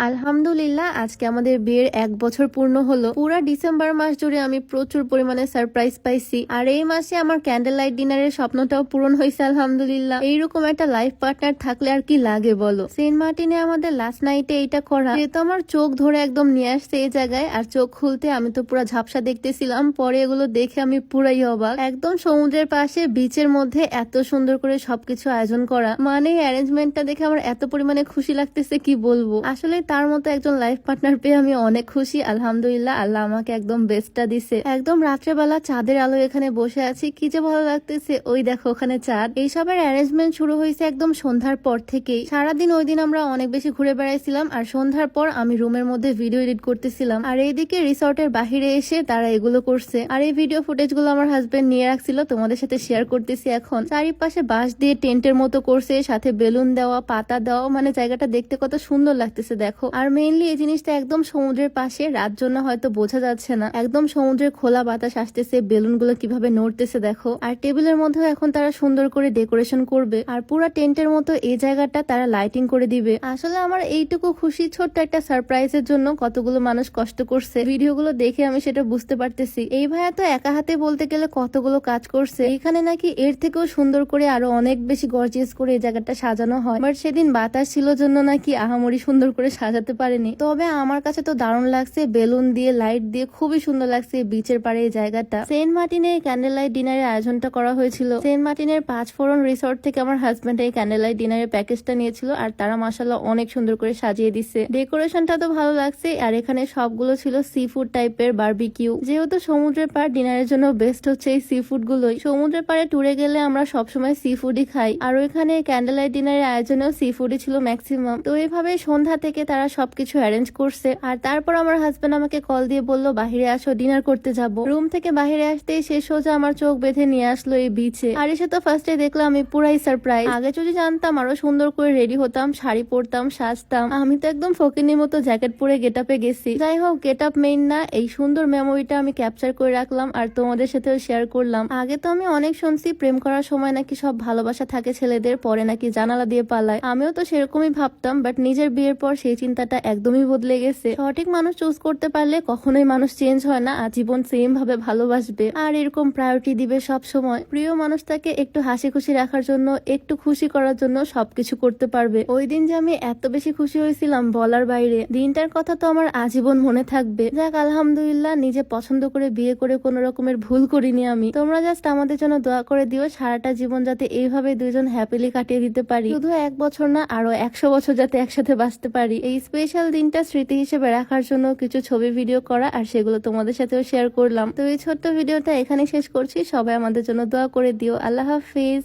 আলহামদুলিল্লাহ, আজকে আমাদের বিয়ের এক বছর পূর্ণ হলো। পুরা ডিসেম্বর মাস জুড়ে আমি প্রচুর পরিমাণে সারপ্রাইজ পাইছি। আর এই মাসে আমার ক্যান্ডেল লাইট ডিনারের স্বপ্নটাও পূরণ হয়েছে আলহামদুলিল্লাহ। এইরকম একটা লাইফ পার্টনার থাকলে আর কি লাগে বলো? সেন্ট মার্টিনে আমাদের লাস্ট নাইটে এইটা করা। যেহেতু আমার চোখ ধরে একদম নিয়ে আসছে এই জায়গায়, আর চোখ খুলতে আমি তো পুরো ঝাপসা দেখতেছিলাম, পরে এগুলো দেখে আমি পুরাই অবাক। একদম সমুদ্রের পাশে বিচের মধ্যে এত সুন্দর করে সবকিছু আয়োজন করা। মানে অ্যারেঞ্জমেন্টটা দেখে আমার এত পরিমাণে খুশি লাগতেছে, কি বলব? আসলে তার মতো একজন লাইফ পার্টনার পেয়ে আমি অনেক খুশি। আলহামদুলিল্লাহ, আল্লাহ আমাকে একদম বেস্টটা দিছে। একদম রাত্রেবেলা চাঁদের আলো এখানে বসে আছি। কি যে ভালো লাগতেছে। ওই দেখো ওখানে চাঁদ। এইসবের অ্যারেঞ্জমেন্ট শুরু হয়েছে একদম সন্ধ্যার পর থেকেই। সারাদিন ওই দিন আমরা অনেক বেশি ঘুরে বেড়াইছিলাম আর সন্ধ্যার পর আমি রুমের মধ্যে ভিডিও এডিট করতেছিলাম। আর এইদিকে রিসর্টের বাহিরে এসে তারা এগুলো করছে। আর এই ভিডিও ফুটেজগুলো আমার হাজবেন্ড নিয়ে রাখছিল, তোমাদের সাথে শেয়ার করতেছি এখন। চারিপাশে বাঁশ দিয়ে টেন্টের মতো করছে, সাথে বেলুন দেওয়া, পাতা দেওয়া মানে জায়গাটা দেখতে কত সুন্দর লাগতেছে, দেখো। আর মেইনলি এই জিনিসটা একদম সমুদ্রের পাশে, রাত জন্য হয়তো বোঝা যাচ্ছে না। একদম সমুদ্রের খোলা বাতাস আসতেছে বেলুনগুলো কীভাবে নড়তেছে দেখো। আর টেবিলের মধ্যেও এখন তারা সুন্দর করে ডেকোরেশন করবে। আর পুরো টেন্টের মতো এই জায়গাটা তারা লাইটিং করে দিবে। আসলে আমার এইটুকু খুশি, ছোট্ট একটা সারপ্রাইজের জন্য কতগুলো মানুষ কষ্ট করছে। ভিডিওগুলো দেখে আমি সেটা বুঝতে পারতেছি। এই ভাইয়া তো একা হাতে বলতে গেলে কতগুলো কাজ করছে। এখানে নাকি এর থেকেও সুন্দর করে আরও অনেক বেশি গর্জিয়াস করে এই জায়গাটা সাজানো হয়। বাট সেদিন বাতাস ছিল জন্য নাকি আহামরি সুন্দর করে সাজাতে পারেনি। তবে আমার কাছে তো দারুণ লাগছে বেলুন দিয়ে, লাইট দিয়ে, খুবই সুন্দর লাগছে বিচের পাড়ে এই জায়গাটা। সেন্ট মার্টিনে ক্যান্ডেল লাইট ডিনারের আয়োজনটা করা হয়েছিল। সেন্ট মার্টিনের পাঁচ ফোরন রিসোর্ট থেকে আমার হাজবেন্ড এই ক্যান্ডেল লাইট ডিনারের প্যাকেজটা নিয়েছিল আর তারা মাসাল্লাহ অনেক সুন্দর করে সাজিয়ে দিচ্ছে। ডেকোরেশনটা তো ভালো লাগছে আর এখানে সবগুলো ছিল সি ফুড টাইপের বার্বিকিউ যেহেতু সমুদ্রের পাড় ডিনারের জন্য বেস্ট হচ্ছে এই সি ফুড গুলোই। সমুদ্রের পাড়ে ট্যুরে গেলে আমরা সবসময় সি ফুডই খাই। আর ওইখানে ক্যান্ডেল লাইট ডিনারের আয়োজনেও সি ফুডই ছিল ম্যাক্সিমাম তো এইভাবে সন্ধ্যা থেকে তারা সবকিছু অ্যারেঞ্জ করছে। আর তারপর আমার হাজবেন্ড আমাকে কল দিয়ে বলল, বাহিরে আসো ডিনার করতে যাব। রুম থেকে বাহিরে আসতেই সে সোজা আমার চোখ বেঁধে নিয়ে আসলো এই বিচে আর এসে তো ফার্স্টে দেখলাম আমি পুরাই সারপ্রাইজ আগে যদি জানতাম আরও সুন্দর করে রেডি হতাম, শাড়ি পরতাম, সাজতাম। আমি তো একদম ফকিনির মতো জ্যাকেট পরে গেট আপে গেছি। যাই হোক গেট আপ মেইন না, এই সুন্দর মেমোরিটা আমি ক্যাপচার করে রাখলাম আর তোমাদের সাথেও শেয়ার করলাম। আগে তো আমি অনেক শুনছি, প্রেম করার সময় নাকি সব ভালোবাসা থাকে ছেলেদের, পরে নাকি জানালা দিয়ে পালায়। আমিও তো সেরকমই ভাবতাম বাট নিজের বিয়ের পর সেই চিন্তাটা একদমই বদলে গেছে। সঠিক মানুষ চুজ করতে পারলে কখনোই মানুষ চেঞ্জ হয় না, আজীবন সেম ভাবে ভালোবাসবে। আর এরকম প্রায়োরিটি দিবে সব সময় প্রিয় মানুষটাকে একটু হাসি খুশি রাখার জন্য, একটু খুশি করার জন্য সবকিছু করতে পারবে। ওই দিন যে আমি এত বেশি খুশি হয়েছিলাম বলার বাইরে, দিনটার কথা তো আমার আজীবন মনে থাকবে। যাক, আলহামদুলিল্লাহ নিজে পছন্দ করে বিয়ে করে কোনো রকমের ভুল করিনি আমি। তোমরা জাস্ট আমাদের জন্য দোয়া করে দিও, সারাটা জীবন যাতে এইভাবে দুইজন হ্যাপিলি কাটিয়ে দিতে পারি। শুধু এক বছর না, আরও একশো বছর যাতে একসাথে বাঁচতে পারি। এই স্পেশাল দিনটা স্মৃতি হিসেবে রাখার জন্য কিছু ছবি ভিডিও করা আর সেগুলো তোমাদের সাথেও শেয়ার করলাম। তো এই ছোট্ট ভিডিওটা এখানে শেষ করছি। সবাই আমাদের জন্য দোয়া করে দিও। আল্লাহ হাফিজ।